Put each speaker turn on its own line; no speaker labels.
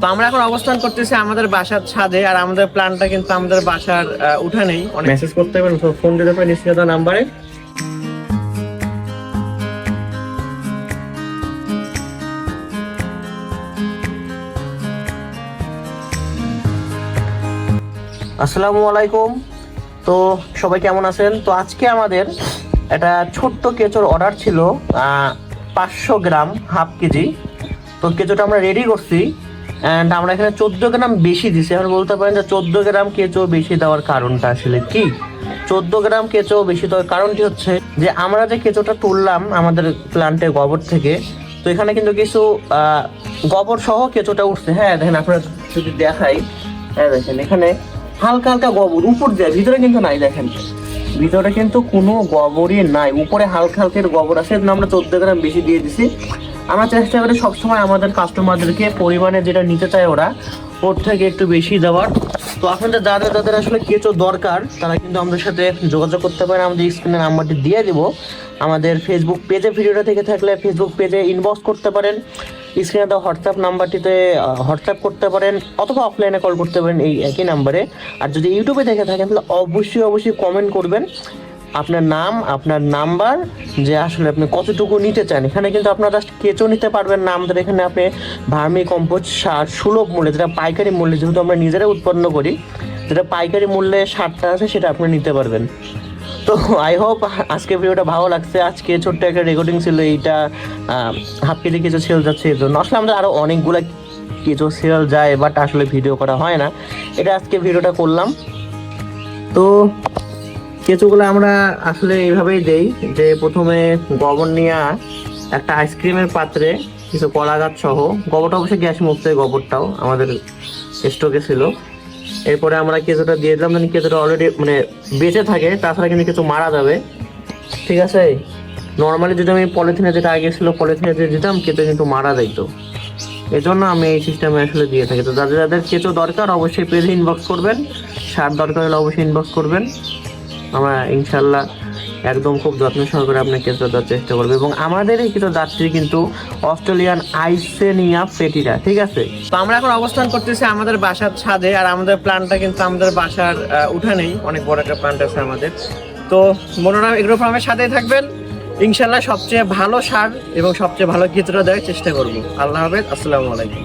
তো আমরা এখন অবস্থান করতেছি আমাদের বাসার ছাদে, আর আমাদের প্ল্যানটা কিন্তু আমাদের বাসার উঠানেই মেসেজ করতে পারেন ফোন দিতে পারেন নিশ্চিত নাম্বারে আসসালামু আলাইকুম। তো সবাই কেমন আছেন? তো আজকে আমাদের একটা ছোট্ট কেঁচোর অর্ডার ছিল পাঁচশো গ্রাম হাফ কেজি। তো কেঁচোটা আমরা রেডি করছি। অ্যান্ড আমরা এখানে চোদ্দ গ্রাম বেশি দিছি এখন বলতে পারেন যে চোদ্দ গ্রাম কেঁচো বেশি দেওয়ার কারণটা আসলে কি? চোদ্দ গ্রাম কেঁচো বেশি দেওয়ার কারণটি হচ্ছে যে আমরা যে কেঁচোটা তুললাম আমাদের প্ল্যান্টে গোবর থেকে, তো এখানে কিন্তু কিছু গোবর সহ কেঁচোটা উঠছে। হ্যাঁ দেখেন আপনারা যদি দেখাই হ্যাঁ দেখেন, এখানে হালকা হালকা গোবর উপর যায় ভিতরে কিন্তু নাই, দেখেন। ভিতরে কিন্তু কোনো গোবরই নাই। উপরে হালকা হালকা গোবর আছে আমরা চোদ্দ গ্রাম বেশি দিয়ে দিছি। আমরা চেষ্টা করি সবসময় আমাদের কাস্টমারদেরকে পরিমাণে যেটা নিতে চায় ওরা, ওর থেকে একটু বেশি দেওয়ার। তো আপনাদের যাদের যাদের আসলে কেঁচো দরকার, তারা কিন্তু আমাদের সাথে যোগাযোগ করতে পারেন আমাদের স্ক্রিনে নাম্বারটি দিয়ে দিব। আমাদের ফেসবুক পেজে ভিডিওটা থেকে থাকলে ফেসবুক পেজে ইনবক্স করতে পারেন। স্ক্রিনে দেওয়া হোয়াটসঅ্যাপ নাম্বারটিতে হোয়াটসঅ্যাপ করতে পারেন অথবা অফলাইনে কল করতে পারেন এই একই নাম্বারে আর যদি ইউটিউবে দেখে থাকেন, তাহলে অবশ্যই অবশ্যই কমেন্ট করবেন। আপনার নাম, আপনার নাম্বার, যে আসলে আপনি কতটুকু নিতে চান। এখানে কিন্তু আপনার জাস্ট কেঁচো নিতে পারবেন না আমাদের এখানে আপনি ভার্মি কম্পোস্ট সার সুলভ মূল্যে, যেটা পাইকারি মূল্যে যেহেতু আমরা নিজেরাই উৎপন্ন করি, যেটা পাইকারি মূল্যে সারটা আছে, সেটা আপনি নিতে পারবেন। তো আই হোপ আজকে ভিডিওটা ভালো লাগছে। আজকে ছোট্ট একটা রেকর্ডিং ছিল, এইটা হাফ কেজি কিছু সেল যাচ্ছে এই জন্য। আসলে আমাদের আরও অনেকগুলো কিছু সেল যায় বাট আসলে ভিডিও করা হয় না। এটা আজকে ভিডিওটা করলাম। তো কেঁচোগুলো আমরা আসলে এইভাবেই দেই, যে প্রথমে গোবর নিয়ে একটা আইসক্রিমের পাত্রে কিছু কলা গাছ সহ, গোবরটা অবশ্যই গ্যাস মুক্ত গোবরটাও আমাদের স্টকে ছিল। এরপরে আমরা কেঁচোটা দিয়ে দিলাম মানে কেঁচোটা অলরেডি মানে বেঁচে থাকে, তাছাড়া কিন্তু কিছু মারা যাবে। ঠিক আছে? নর্মালি যদি আমি পলিথিনে যেটা আগে ছিল, পলিথিনে দিয়ে দিতাম, কেঁচো কিন্তু মারা যাইতো। এই জন্য আমি এই সিস্টেমে আসলে দিয়ে থাকি। তো যাদের যাদের কেঁচো দরকার, অবশ্যই পেজে ইনবক্স করবেন। সার দরকার হলে অবশ্যই ইনবক্স করবেন। আমরা ইনশাল্লাহ একদম খুব যত্ন সহকারে আপনাকে দেওয়ার চেষ্টা করব। এবং আমাদের এই কিছু যাত্রী কিন্তু অস্ট্রেলিয়ান আইসেনিয়া ফেটিরা ঠিক আছে? তো আমরা এখন অবস্থান করতেছি আমাদের বাসার ছাদে আর আমাদের প্ল্যানটা কিন্তু আমাদের বাসার আহ, উঠানেই অনেক বড় একটা প্ল্যান্ট আছে আমাদের। তো মনোরাম এগ্রো ফার্মের সাথেই থাকবেন। ইনশাল্লাহ সবচেয়ে ভালো সার এবং সবচেয়ে ভালো কিছুটা দেওয়ার চেষ্টা করব। আল্লাহ হাফেজ আসসালামু আলাইকুম।